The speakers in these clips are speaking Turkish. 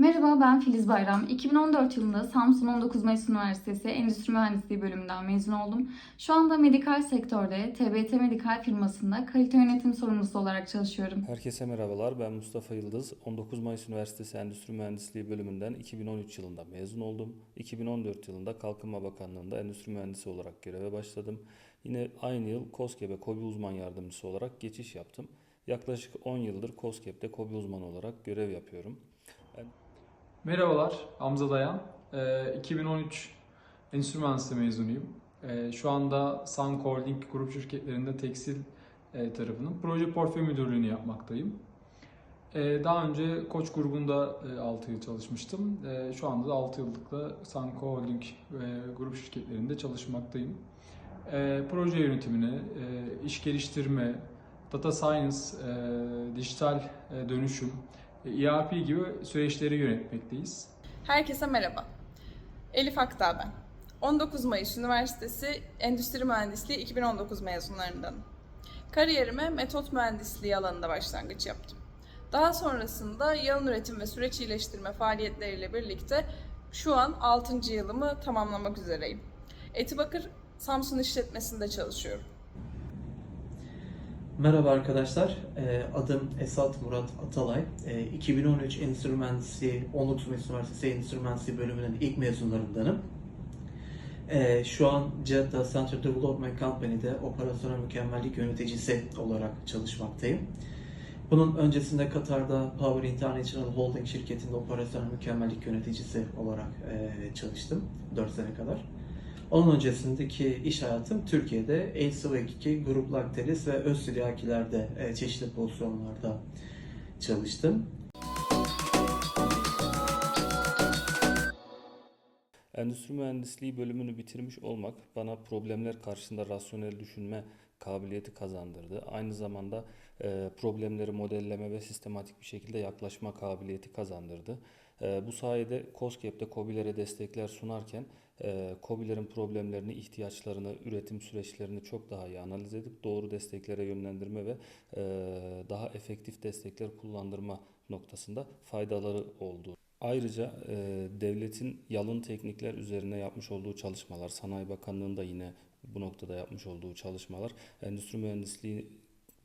Merhaba ben Filiz Bayram. 2014 yılında Samsun 19 Mayıs Üniversitesi Endüstri Mühendisliği bölümünden mezun oldum. Şu anda medikal sektörde TBT Medikal firmasında kalite yönetim sorumlusu olarak çalışıyorum. Herkese merhabalar. Ben Mustafa Yıldız. 19 Mayıs Üniversitesi Endüstri Mühendisliği bölümünden 2013 yılında mezun oldum. 2014 yılında Kalkınma Bakanlığı'nda endüstri mühendisi olarak göreve başladım. Yine aynı yıl KOSGEB'e KOBİ uzman yardımcısı olarak geçiş yaptım. Yaklaşık 10 yıldır KOSGEB'de KOBİ uzmanı olarak görev yapıyorum. Merhabalar, Hamza Dayan. Ee, 2013 Endüstri Mühendisliği mezunuyum. Ee, şu anda Sun Holding grup şirketlerinde tekstil e, tarafının proje portföy müdürlüğünü yapmaktayım. Ee, daha önce Koç grubunda e, 6 yıl çalışmıştım. Ee, şu anda da 6 yıllıkla Sun Holding e, grup şirketlerinde çalışmaktayım. Ee, proje yönetimini, e, iş geliştirme, data science, e, dijital e, dönüşüm, ERP gibi süreçleri yönetmekteyiz. Herkese merhaba. Elif Aktağ ben. 19 Mayıs Üniversitesi Endüstri Mühendisliği 2019 mezunlarındanım. Kariyerime metot mühendisliği alanında başlangıç yaptım. Daha sonrasında yalın üretim ve süreç iyileştirme faaliyetleriyle birlikte şu an 6. yılımı tamamlamak üzereyim. Etibakır Samsun işletmesinde çalışıyorum. Merhaba arkadaşlar, Ee, adım Esat Murat Atalay. Ee, 2013 Endüstri Mühendisliği 19 Mayıs Üniversitesi Mühendisliği bölümünün ilk mezunlarındanım. Ee, Şu an Jeddah Center Development Company'de operasyonel mükemmellik yöneticisi olarak çalışmaktayım. Bunun öncesinde Katar'da Power International Holding şirketinde operasyonel mükemmellik yöneticisi olarak e, çalıştım 4 sene kadar. Onun öncesindeki iş hayatım Türkiye'de Elsivek Grup Lactalis ve Özsiryakiler'de e, çeşitli pozisyonlarda çalıştım. Endüstri Mühendisliği bölümünü bitirmiş olmak bana problemler karşısında rasyonel düşünme kabiliyeti kazandırdı. Aynı zamanda e, problemleri modelleme ve sistematik bir şekilde yaklaşma kabiliyeti kazandırdı. E, bu sayede COSGAP'te COBİ'lere destekler sunarken e, COBİ'lerin problemlerini, ihtiyaçlarını, üretim süreçlerini çok daha iyi analiz edip doğru desteklere yönlendirme ve e, daha efektif destekler kullandırma noktasında faydaları oldu. Ayrıca e, devletin yalın teknikler üzerine yapmış olduğu çalışmalar, Sanayi Bakanlığı'nda yine bu noktada yapmış olduğu çalışmalar, endüstri mühendisliği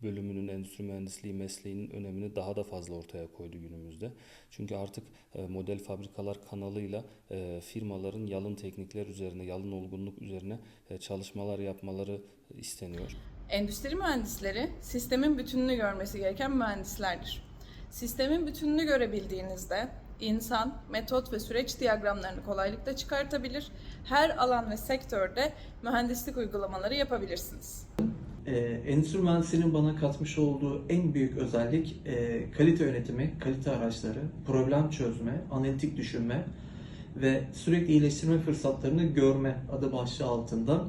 bölümünün, endüstri mühendisliği mesleğinin önemini daha da fazla ortaya koydu günümüzde. Çünkü artık e, model fabrikalar kanalıyla e, firmaların yalın teknikler üzerine, yalın olgunluk üzerine e, çalışmalar yapmaları isteniyor. Endüstri mühendisleri sistemin bütününü görmesi gereken mühendislerdir. Sistemin bütününü görebildiğinizde insan, metot ve süreç diyagramlarını kolaylıkla çıkartabilir. Her alan ve sektörde mühendislik uygulamaları yapabilirsiniz. E, Endüstri Mühendisliği'nin bana katmış olduğu en büyük özellik e, kalite yönetimi, kalite araçları, problem çözme, analitik düşünme ve sürekli iyileştirme fırsatlarını görme adı başlığı altında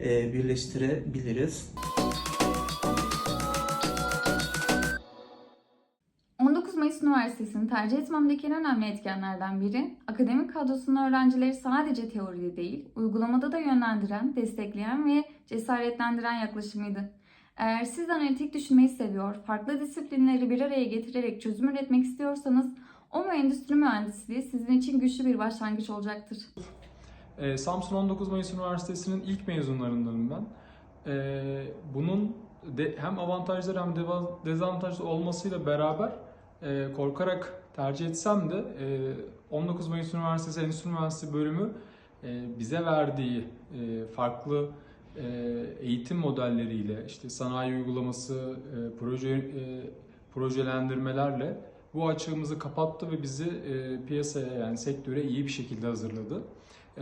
e, birleştirebiliriz. 19 Mayıs Üniversitesi'ni tercih etmemdeki en önemli etkenlerden biri, akademik kadrosunun öğrencileri sadece teoride değil, uygulamada da yönlendiren, destekleyen ve cesaretlendiren yaklaşımıydı. Eğer siz de analitik düşünmeyi seviyor, farklı disiplinleri bir araya getirerek çözüm üretmek istiyorsanız, o endüstri mühendisliği sizin için güçlü bir başlangıç olacaktır. Ee, Samsun 19 Mayıs Üniversitesi'nin ilk mezunlarındanım ben. Ee, bunun de, hem avantajları hem deva- dezavantajlı olmasıyla beraber e, korkarak tercih etsem de e, 19 Mayıs Üniversitesi Endüstri Mühendisliği bölümü e, bize verdiği e, farklı e, eğitim modelleriyle işte sanayi uygulaması, e, proje e, projelendirmelerle bu açığımızı kapattı ve bizi e, piyasaya yani sektöre iyi bir şekilde hazırladı.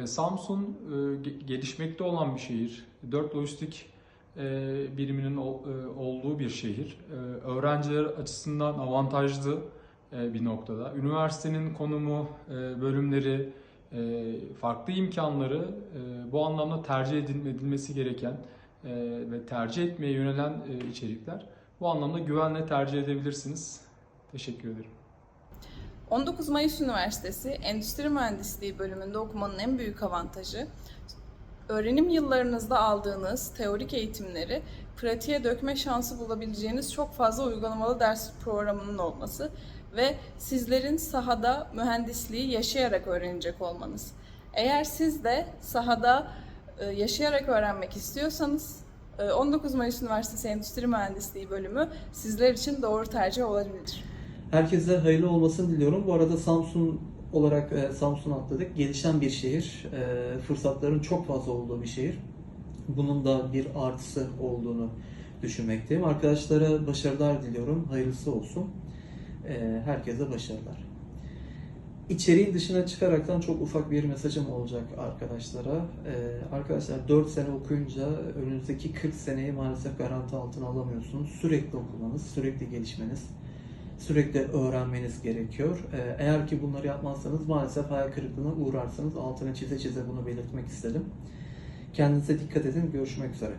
Samsun ge- gelişmekte olan bir şehir. Dört lojistik biriminin ol- olduğu bir şehir. Öğrenciler açısından avantajlı bir noktada. Üniversitenin konumu, bölümleri, farklı imkanları e, bu anlamda tercih edil- edilmesi gereken e, ve tercih etmeye yönelen e, içerikler. Bu anlamda güvenle tercih edebilirsiniz. Teşekkür ederim. 19 Mayıs Üniversitesi Endüstri Mühendisliği bölümünde okumanın en büyük avantajı öğrenim yıllarınızda aldığınız teorik eğitimleri pratiğe dökme şansı bulabileceğiniz çok fazla uygulamalı ders programının olması ve sizlerin sahada mühendisliği yaşayarak öğrenecek olmanız. Eğer siz de sahada e, yaşayarak öğrenmek istiyorsanız e, 19 Mayıs Üniversitesi Endüstri Mühendisliği bölümü sizler için doğru tercih olabilir. Herkese hayırlı olmasını diliyorum. Bu arada Samsun olarak e, atladık. Gelişen bir şehir. E, fırsatların çok fazla olduğu bir şehir. Bunun da bir artısı olduğunu düşünmekteyim. Arkadaşlara başarılar diliyorum. Hayırlısı olsun. E, herkese başarılar. İçeriğin dışına çıkaraktan çok ufak bir mesajım olacak arkadaşlara. Ee, arkadaşlar 4 sene okuyunca önünüzdeki 40 seneyi maalesef garanti altına alamıyorsunuz. Sürekli okumanız, sürekli gelişmeniz, sürekli öğrenmeniz gerekiyor. Ee, eğer ki bunları yapmazsanız maalesef hayal kırıklığına uğrarsınız. Altını çize çize bunu belirtmek istedim. Kendinize dikkat edin. Görüşmek üzere.